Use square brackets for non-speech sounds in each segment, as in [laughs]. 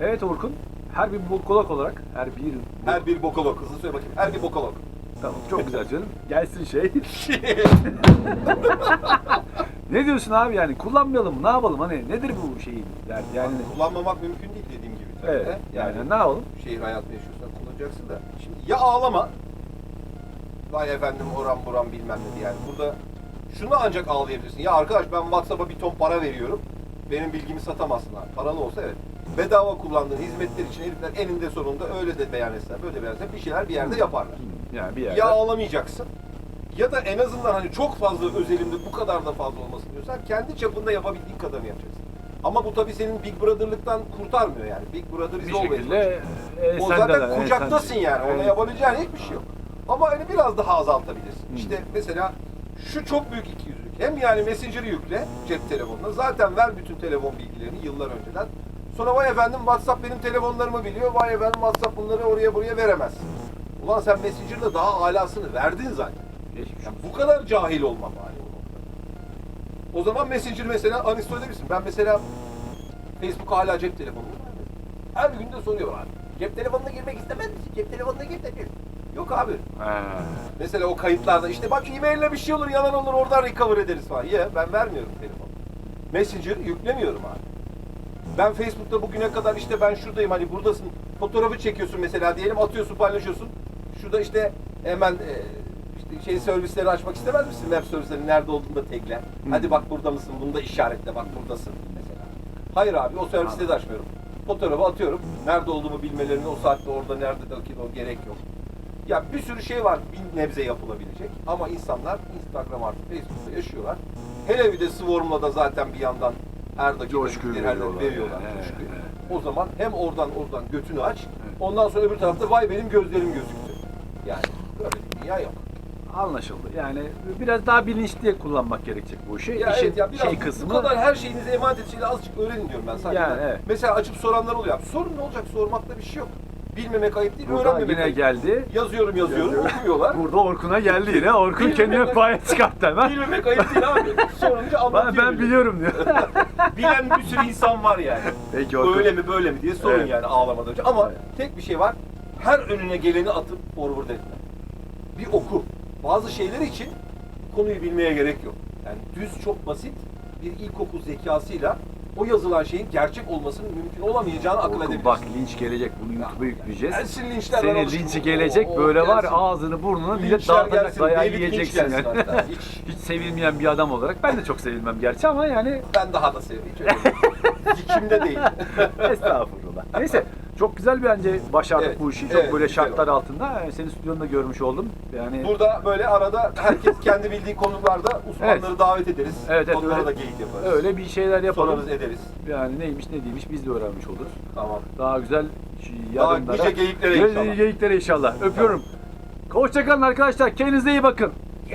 Evet Orkun. Her bir bokolog olarak, her bir... Her bir bokolog. Hızlı söyle bakayım. Her bir bokolog. Tamam, çok güzel canım. Gelsin şey. [laughs] [laughs] ne diyorsun abi yani? Kullanmayalım? Ne yapalım? Hani nedir bu şeyin derdi? Yani, Kullanmamak mümkün değil dediğim gibi. Tabii evet, de. yani, ne yapalım? şehir hayatını yaşıyorsan kullanacaksın da. Şimdi ya ağlama. Vay efendim oran buran bilmem ne diye. yani. Burada şunu ancak ağlayabilirsin. Ya arkadaş ben WhatsApp'a bir ton para veriyorum. Benim bilgimi satamazsın abi. Paralı olsa evet. Bedava kullandığın hizmetler için herifler eninde sonunda öyle de beyan etsinler, böyle de beyan etsinler. Bir şeyler bir yerde yaparlar. Yani bir yerde. Ya ağlamayacaksın. Ya da en azından hani çok fazla özelimde bu kadar da fazla olmasın diyorsan kendi çapında yapabildiğin kadarını yapacaksın. Ama bu tabii senin Big Brother'lıktan kurtarmıyor yani. Big Brother is bir always şekilde e, o sen zaten de- kucaktasın sen- yani. Ona Evet. yapabileceğin hiçbir şey yok. Ama hani biraz daha azaltabilirsin. Hmm. İşte mesela şu çok büyük ikiyüzlülük. Hem yani Messenger'ı yükle cep telefonuna. Zaten ver bütün telefon bilgilerini yıllar önceden. Sonra vay efendim WhatsApp benim telefonlarımı biliyor. Vay efendim WhatsApp bunları oraya buraya veremez. Ulan sen Messenger'da daha alasını verdin zaten. Yani bu kadar cahil olmam yani o noktada. O zaman Messenger mesela uninstall edebilirsin. Ben mesela Facebook'a hala cep vermedim. Her gün de soruyorlar. Cep telefonuna girmek istemez misin? Cep telefonuna gir de gir. Yok abi. Mesela o kayıtlarda işte bak e-maille bir şey olur yalan olur oradan recover ederiz falan. Ya ben vermiyorum telefonu. Messenger yüklemiyorum abi. Ben Facebook'ta bugüne kadar işte ben şuradayım hani buradasın. Fotoğrafı çekiyorsun mesela diyelim atıyorsun paylaşıyorsun. Şurada işte hemen e, işte şey servisleri açmak istemez misin? Web servisleri nerede olduğunu da tekle. Hadi bak burada mısın? Bunu da işaretle bak buradasın mesela. Hayır abi o servisleri de açmıyorum. Fotoğrafı atıyorum. Nerede olduğumu bilmelerini o saatte orada nerede de o gerek yok. Ya bir sürü şey var bir nebze yapılabilecek ama insanlar Instagram artı Facebook'ta yaşıyorlar. Hele bir de Swarm'la da zaten bir yandan her dakika Coşkuyu bildikleri her dakika veriyorlar. coşkuyu. O zaman hem oradan oradan götünü aç, ondan sonra öbür tarafta vay benim gözlerim gözüktü. Yani böyle bir dünya yok. Anlaşıldı. Yani biraz daha bilinçli kullanmak gerekecek bu işi. Ya İşin evet ya biraz şey kısmı. bu kadar her şeyinizi emanet etçiyle azıcık öğrenin diyorum ben sadece. Yani evet. Mesela açıp soranlar oluyor. Sorun ne olacak? Sormakta bir şey yok. Bilmemek ayıp değil, Burada öğrenmemek yine ayıp. geldi. Yazıyorum yazıyorum, Yazıyor. okumuyorlar. Burada Orkun'a geldi yine. Orkun Bilmemek- kendine paya çıkarttı hemen. Bilmemek ayıp değil abi. Sorunca Ben, anlatıyor. ben bile. biliyorum diyor. [laughs] Bilen bir sürü insan var yani. Peki Orkun. Öyle mi böyle mi diye sorun Evet. yani ağlamadan önce. Ama tek bir şey var. Her önüne geleni atıp forward etme. Bir oku. Bazı şeyler için konuyu bilmeye gerek yok. Yani düz çok basit bir ilkokul zekasıyla o yazılan şeyin gerçek olmasının mümkün olamayacağını akıl Orkun bak linç gelecek. Bunu YouTube'a yükleyeceğiz. Gelsin linçler, ben alışkınım. linçi gelecek o- böyle var gelsin. ağzını burnunu millet Linçler dağıtacak gelsin, dayağı David Lynch yiyeceksin gelsin yani. hatta. Hiç- [laughs] Hiç sevilmeyen bir adam olarak ben de çok sevilmem gerçi ama yani Ben daha da seviyorum. Hiç öyle değil. estağfurullah. Neyse çok güzel bence başardık Evet, bu işi. Çok evet, böyle şartlar oldu. altında. Yani Senin stüdyonda görmüş oldum. Yani Burada böyle arada herkes kendi bildiği konularda uzmanları Evet. davet ederiz. Evet, evet, Onlara öyle. da geyik yaparız. öyle bir şeyler yapalım. Sorarız ederiz. Yani neymiş ne değilmiş biz de öğrenmiş oluruz. Tamam. Daha güzel Daha yarınlara. nice geyiklere inşallah. geyiklere inşallah. Öpüyorum. Hoşçakalın arkadaşlar. Kendinize iyi bakın.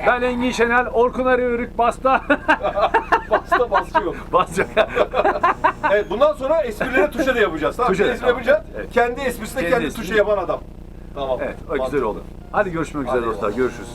Ben Engin Şenel, Orkun Arıörük, Basta. [laughs] Basta bastı yok. Basta. Evet bundan sonra esprilere tuşa da yapacağız. Tamam. Tuşa da, espri tamam. yapacağız. Evet. Kendi esprisine Kendi kendi, espri. tuşa yapan adam. Tamam. evet, o güzel mantıklı. oldu. Hadi görüşmek üzere Hadi dostlar. eyvallah. Görüşürüz.